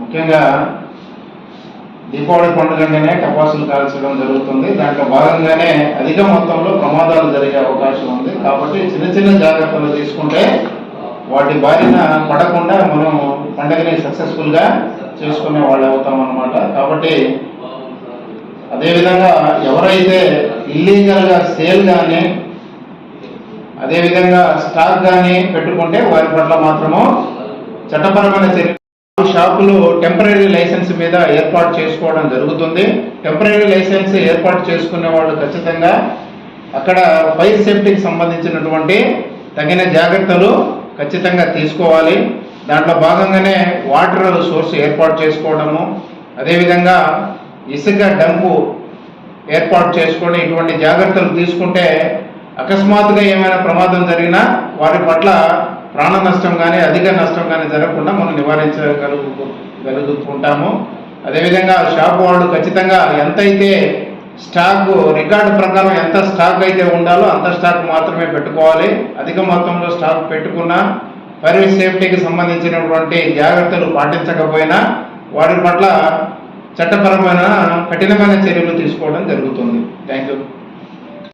ముఖ్యంగా దీపావళి పండుగనే టపాసులు కాల్చడం జరుగుతుంది. దాంట్లో భాగంగానే అధిక మొత్తంలో ప్రమాదాలు జరిగే అవకాశం ఉంది. కాబట్టి చిన్న చిన్న జాగ్రత్తలు తీసుకుంటే వాటి బారిన పడకుండా మనం పండుగని సక్సెస్ఫుల్గా చేసుకునే వాళ్ళు అవుతాం అనమాట కాబట్టి అదేవిధంగా ఎవరైతే ఇల్లీగల్గా సేల్ కానీ అదేవిధంగా స్టాక్ కానీ పెట్టుకుంటే వారి పట్ల మాత్రము చట్టపరమైన చర్య షాపులు టెంపరీ లైసెన్స్ మీద ఏర్పాటు చేసుకోవడం జరుగుతుంది. టెంపరీ లైసెన్స్ ఏర్పాటు చేసుకునే వాళ్ళు ఖచ్చితంగా అక్కడ ఫైర్ సేఫ్టీకి సంబంధించినటువంటి తగిన జాగ్రత్తలు ఖచ్చితంగా తీసుకోవాలి. దాంట్లో భాగంగానే వాటర్ సోర్స్ ఏర్పాటు చేసుకోవడము అదేవిధంగా ఇసుక డంపు ఏర్పాటు చేసుకొని ఇటువంటి జాగ్రత్తలు తీసుకుంటే అకస్మాత్తుగా ఏమైనా ప్రమాదం జరిగినా వారి పట్ల ప్రాణ నష్టం కానీ అధిక నష్టం కానీ జరగకుండా మనం నివారించగలుగుతుంటాము. అదేవిధంగా షాప్ వాళ్ళు ఖచ్చితంగా ఎంతైతే స్టాక్ రికార్డు ప్రకారం ఎంత స్టాక్ అయితే ఉండాలో అంత స్టాక్ మాత్రమే పెట్టుకోవాలి. అధిక మొత్తంలో స్టాక్ పెట్టుకున్నా ఫైర్ సేఫ్టీకి సంబంధించినటువంటి జాగ్రత్తలు పాటించకపోయినా వారి పట్ల చట్టపరమైన కఠినమైన చర్యలు తీసుకోవడం జరుగుతుంది. Thank you